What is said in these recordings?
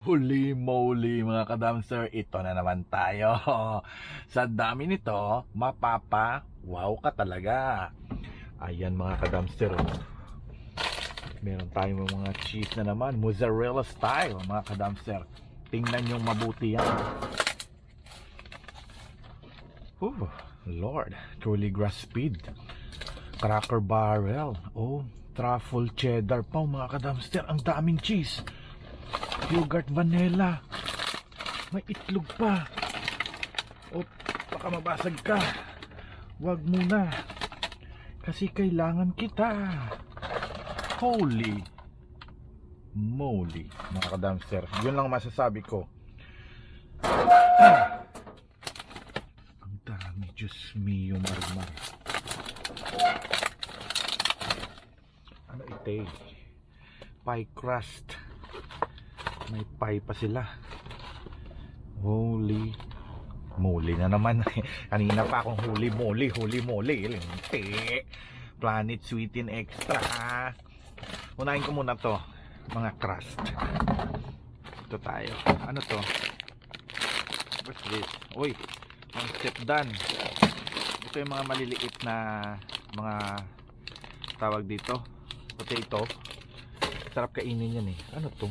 Holy moly mga kadamster, ito na naman tayo. Sa dami nito, mapapa, wow ka talaga. Ayan mga kadamster. oh. Meron tayong mga cheese na naman, mozzarella style mga kadamster. Tingnan yung mabuti yan. Oh, Lord, truly grass speed. Cracker barrel. Oh, truffle cheddar pa mga kadamster. Ang daming cheese. Yogurt vanilla. May itlog pa. O, baka mabasag ka. Huwag muna. Kasi kailangan kita. Holy moly, mga kadamster. Yun lang masasabi ko. Ang dami, Diyos mio, marmar. Ano ito eh? Pie crust. May pie pa sila. Holy moly na naman. Kanina pa akong holy moly, holy moly. Linti. Planet Sweetin Extra. Unahin ko muna to. Mga crust. Ito tayo. Ano to? What's this? Uy, ang step done. Ito yung mga maliliit na mga tawag dito. Potato. Sarap kainin yan eh. Ano to?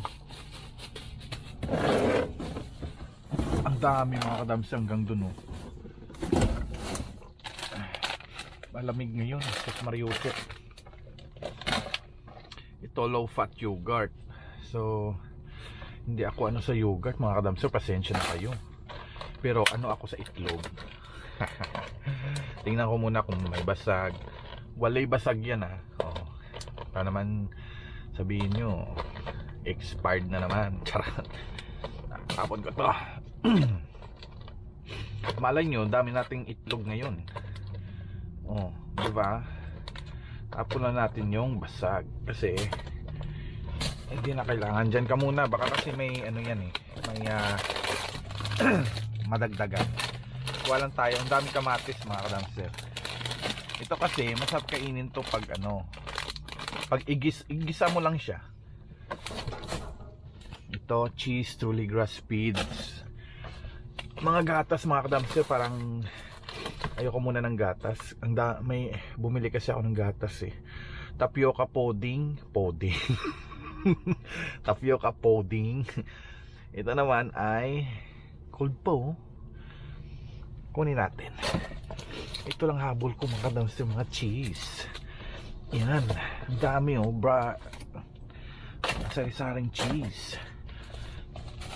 Ang dami mga kadams hanggang dun oh. Malamig ngayon. Sos Mariusip. Ito low fat yogurt. So, hindi ako ano sa yogurt mga kadams. So, pasensya na kayo. Pero ano ako sa itlog. Tingnan ko muna kung may basag. Walay basag yan ah. Oh. Para naman sabihin nyo, expired na naman. Charot. Tapon ko to. Malay nyo, dami nating itlog ngayon. Oh, di ba? Tapon na natin yung basag. Kasi, hindi na kailangan. Diyan ka muna. Baka kasi may ano yan eh. May ah, madagdagan. Kuha lang tayo. Ang daming kamatis mga kadamser. Ito kasi, masarap kainin to pag ano, pag igis, igisa mo lang siya. Ito, cheese, truly grass feeds. Mga gatas mga kadamser, parang ayoko muna ng gatas. Ang da, may bumili kasi ako ng gatas eh. Tapioca pudding, pudding. Tapioca pudding. Ito naman ay cold po. Kunin natin. Ito lang habol ko mga kadamser, mga cheese. Yan, dami oh, bra. Sari-saring cheese.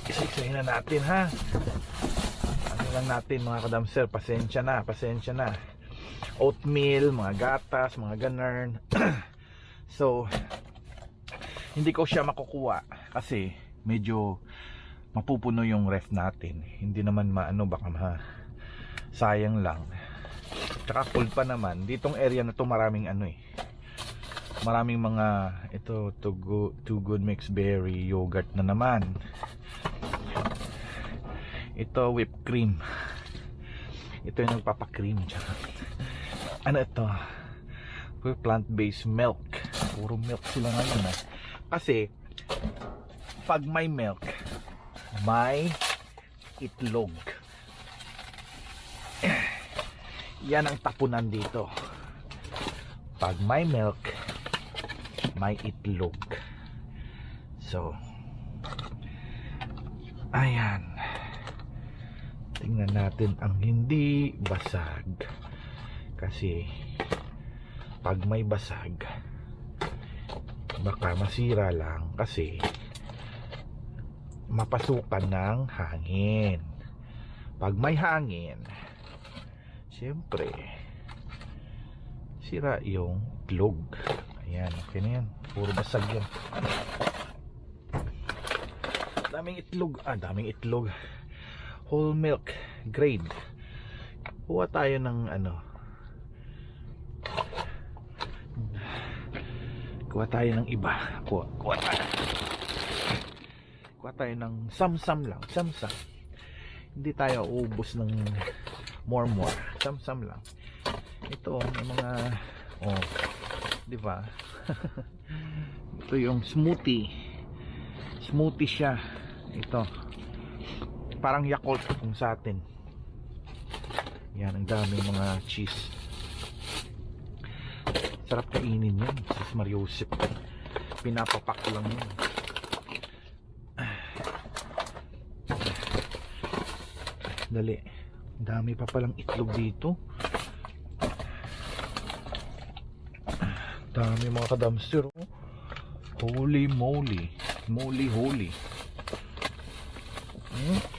Isa-isahin na natin ha. Ano lang natin mga kadamser, pasensya na, pasensya na. Oatmeal, mga gatas, mga ganern. so, hindi ko siya makukuha kasi medyo mapupuno yung ref natin. Hindi naman maano baka ma sayang lang. Tsaka full pa naman. Ditong area na to maraming ano eh. Maraming mga ito to go to good mix berry yogurt na naman. Ito whipped cream. Ito yung nagpapakream. Ano ito? Plant-based milk. Puro milk sila ngayon eh. Kasi pag may milk, may itlog. Yan ang tapunan dito. Pag may milk, may itlog. So, ayan. Tingnan natin ang hindi basag. Kasi, pag may basag, baka masira lang kasi mapasukan ng hangin. Pag may hangin, siyempre, sira yung itlog. Ayan, okay na yan. Puro basag yan. Daming itlog. Ah, daming itlog. Whole milk grade. Kuha tayo ng ano. Kuha tayo ng iba. Kuha, kuha tayo. Kuha tayo ng samsam lang. Samsam. Hindi tayo uubos ng more more. Samsam lang. Ito, may mga oh, di ba? Ito yung smoothie. Smoothie siya. ito parang Yakult kung sa atin. Yan ang dami mga cheese. Sarap kainin yan sis Mariusip. Pinapapak lang yan. Dali dami pa palang itlog dito. Dami mga kadamster oh. holy moly. Moly holy. Hmm?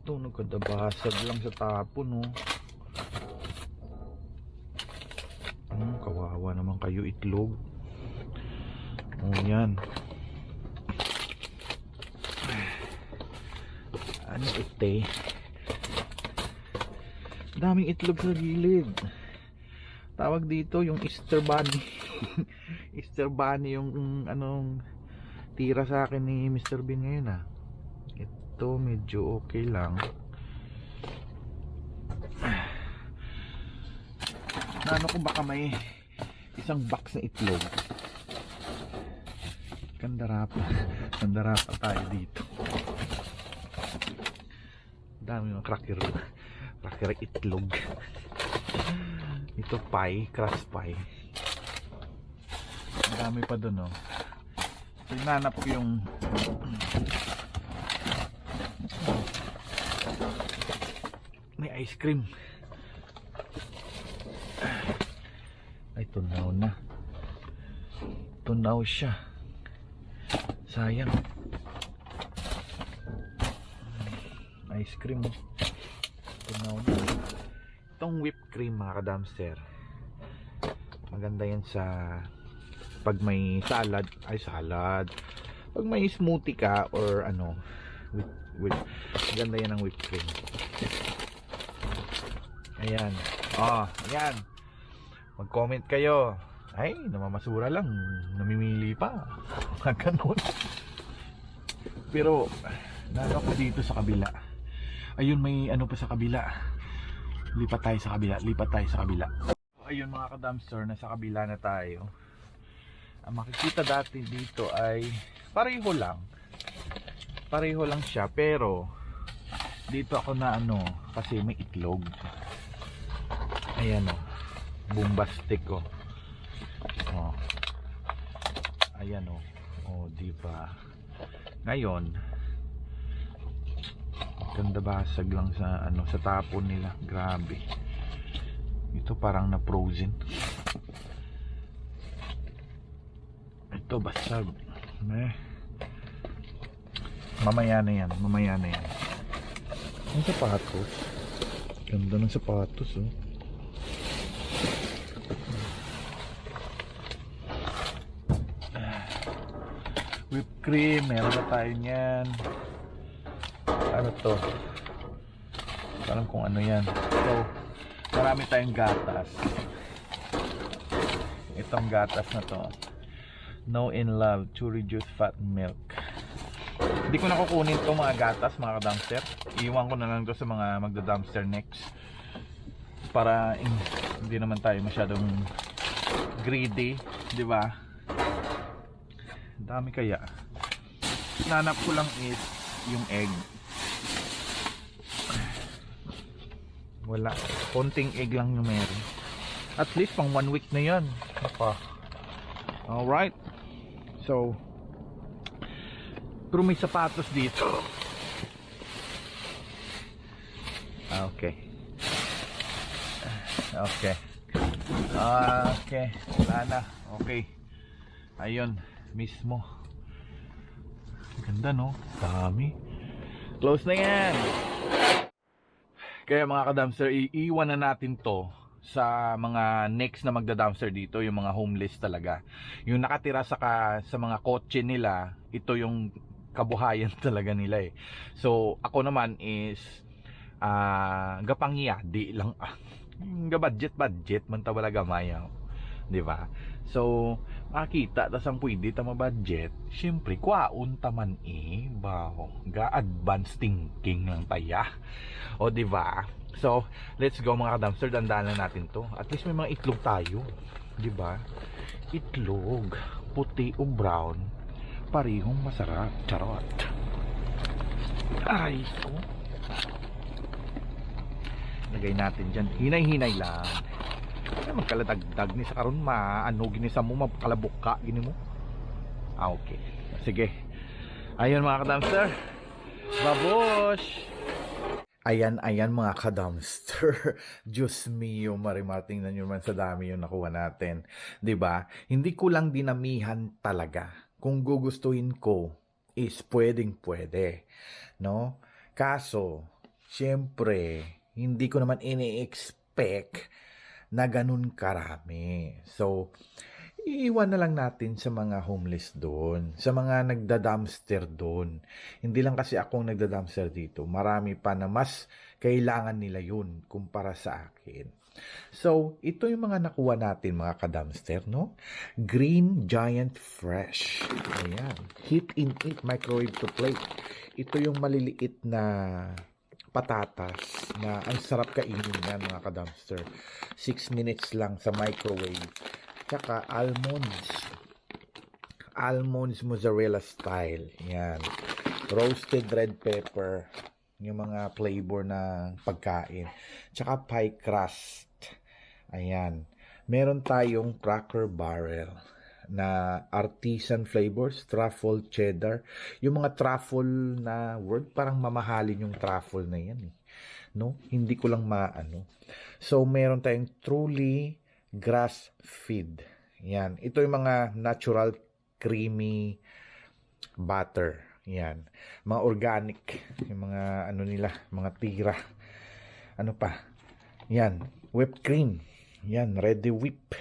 Ito nagkadabasag lang sa tapon oh. Hmm, kawawa naman kayo itlog. Oh yan. Ano ite daming itlog sa gilid. Tawag dito yung Easter bunny. Easter bunny yung mm, anong tira sa akin ni Mr. Bean ngayon ah ito medyo okay lang. Ano kung baka may isang box na itlog. Kandarapa kandarapa tayo dito. Dami ng cracker cracker itlog. Ito pie crust pie. Dami pa dun oh. So hinanap ko yung may ice cream. Ay tunaw na. Tunaw siya. Sayang. Ice cream. Tunaw na. Itong whipped cream mga kadamster maganda yan sa pag may salad. Ay salad. Pag may smoothie ka or ano with, with maganda yan ang whipped cream. Ayan. Oh ayan. Mag comment kayo. Ay namamasura lang. Namimili pa. Ganun. Pero nalo ko dito sa kabila. Ayun may ano pa sa kabila. Lipat tayo sa kabila. Lipat tayo sa kabila. Ayun mga ka-dumpster nasa kabila na tayo. Ang makikita dati dito ay pareho lang pareho lang siya pero dito ako na ano kasi may itlog. Ayan o bombastic o oh. ayan o oh, di ba? Ngayon ganda basag lang sa ano sa tapon nila. Grabe. Ito parang na frozen. Ito basag. Eh. Mamaya na yan mamaya na yan. Ang sapatos? Ganda ng sapatos oh. Whipped cream meron na tayo niyan. Ano to? Alam kung ano yan. So marami tayong gatas. Itong gatas na to. No in love to reduce fat milk hindi ko na kukunin to mga gatas mga ka-dumpster. Iwan ko na lang to sa mga magda-dumpster next para in- hindi naman tayo masyadong greedy di ba? Dami kaya. Nanap ko lang is yung egg. Wala. Konting egg lang yung meron. At least pang one week na yan pa alright so pero may sapatos dito. Ah, okay. Okay. Ah, okay. Wala na. Okay. Ayun mismo. Ganda no? Dami. Close na yan. Kaya mga ka-dumpster, iiwan na natin to sa mga next na magda-dumpster dito, yung mga homeless talaga. Yung nakatira sa, ka, sa mga kotse nila, ito yung kabuhayan talaga nila eh. So, ako naman is ah gapangya, di lang ah, ga budget man ta wala. 'di ba? So, makita tas ang pwede ta ma-budget, syempre kwaon taman eh, baho. Ga advance thinking lang taya. O 'di ba? So, let's go mga dumpster, dandanan natin 'to. At least may mga itlog tayo, 'di ba? Itlog. puti o brown, parihong masarap. Charot. Ay, ko. Lagay natin dyan. Hinay-hinay lang. Ay, magkaladagdag ni sa karon ma ano gini sa mo makalabok ka gini mo. Ah, okay. Sige. Ayun mga kadamster. Babosh! Ayan, ayan mga kadamster. Diyos mio, marimar, tingnan nyo man sa dami yung nakuha natin. ba? Hindi ko lang dinamihan talaga. Kung gugustuhin ko, is pwedeng pwede. No? Kaso, syempre, hindi ko naman ini-expect na ganun karami. So, iiwan na lang natin sa mga homeless doon, sa mga nagda-dumpster doon. Hindi lang kasi akong nagda-dumpster dito. Marami pa na mas kailangan nila yun kumpara sa akin. So, ito yung mga nakuha natin mga ka-dumpster, no? Green Giant Fresh. Ayan. Heat in it, microwave to plate. Ito yung maliliit na patatas na ang sarap kainin yan mga ka-dumpster. 6 minutes lang sa microwave. Tsaka almonds. Almonds mozzarella style. Yan. Roasted red pepper. Yung mga flavor ng pagkain. Tsaka pie crust. Ayan. Meron tayong cracker barrel na artisan flavors, truffle, cheddar. Yung mga truffle na word, parang mamahalin yung truffle na yan eh. No? Hindi ko lang maano. So, meron tayong truly grass feed. Yan. Ito yung mga natural creamy butter. Yan. Mga organic. Yung mga ano nila, mga tira. Ano pa? Yan. Whipped cream. Yan. Ready whip.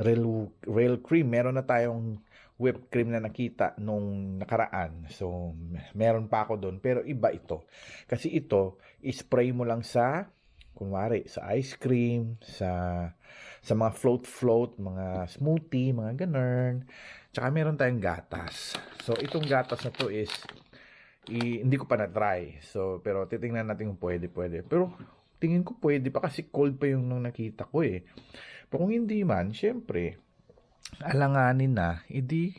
Real, real cream. Meron na tayong whipped cream na nakita nung nakaraan. So, meron pa ako doon. Pero iba ito. Kasi ito, spray mo lang sa, kunwari, sa ice cream, sa sa mga float-float, mga smoothie, mga ganun. Tsaka meron tayong gatas. So, itong gatas na to is, i- hindi ko pa na-try. So, pero titingnan natin kung pwede, pwede. Pero, tingin ko pwede pa kasi cold pa yung nung nakita ko eh. Pero kung hindi man, syempre, alanganin na, hindi,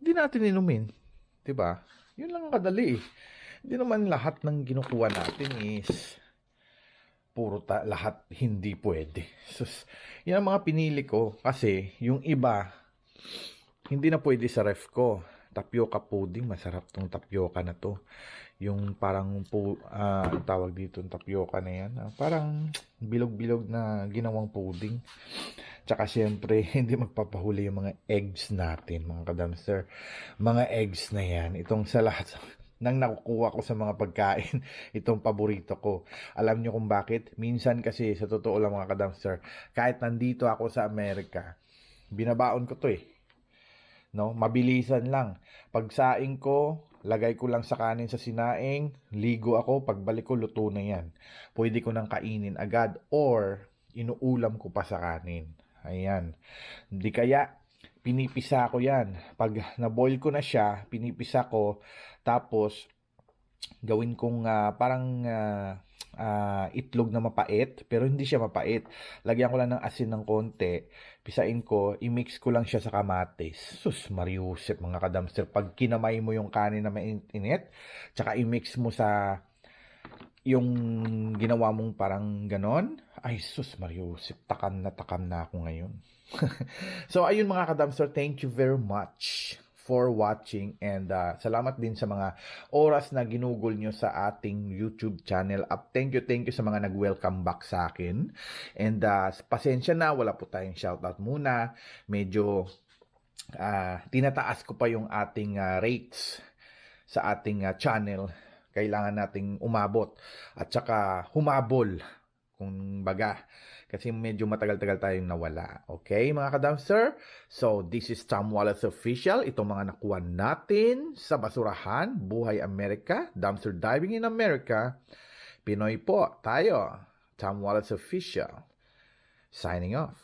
hindi natin inumin. ba? Yun lang ang kadali eh. Hindi naman lahat ng kinukuha natin is puro ta- lahat hindi pwede. Sus, yan ang mga pinili ko kasi yung iba hindi na pwede sa ref ko. Tapioca pudding, masarap tong tapioca na to. Yung parang pu ah, ang tawag dito yung tapioca na yan. ah, parang bilog-bilog na ginawang pudding. Tsaka siyempre, hindi magpapahuli yung mga eggs natin, mga kadamster. Mga eggs na yan. Itong sa lahat nang nakukuha ko sa mga pagkain, itong paborito ko. Alam nyo kung bakit? Minsan kasi, sa totoo lang mga kadamster, kahit nandito ako sa Amerika, binabaon ko to eh. No, mabilisan lang. Pagsaing ko, lagay ko lang sa kanin sa sinaing, ligo ako, pagbalik ko luto na 'yan. Pwede ko nang kainin agad or inuulam ko pa sa kanin. Ayan. Hindi kaya pinipisa ko 'yan. Pag na-boil ko na siya, pinipisa ko tapos gawin kong ah, parang ah, ah, itlog na mapait pero hindi siya mapait. Lagyan ko lang ng asin ng konti pisain ko, i-mix ko lang siya sa kamatis. Sus, mariusip mga kadamster. Pag kinamay mo yung kanin na mainit, tsaka i-mix mo sa yung ginawa mong parang ganon, ay sus, mariusip. Takam na takam na ako ngayon. so, ayun mga kadamster, thank you very much for watching and uh, salamat din sa mga oras na ginugol nyo sa ating YouTube channel. Up, thank you, thank you sa mga nag-welcome back sa akin. And uh, pasensya na, wala po tayong shoutout muna. Medyo ah, tinataas ko pa yung ating ah, rates sa ating ah, channel. Kailangan nating umabot at saka humabol kung baga. Kasi medyo matagal-tagal tayong nawala. Okay, mga ka-dumpster? So, this is Tom Wallace Official. Itong mga nakuha natin sa basurahan, Buhay Amerika, Dumpster Diving in America. Pinoy po, tayo. Tom Wallace Official. Signing off.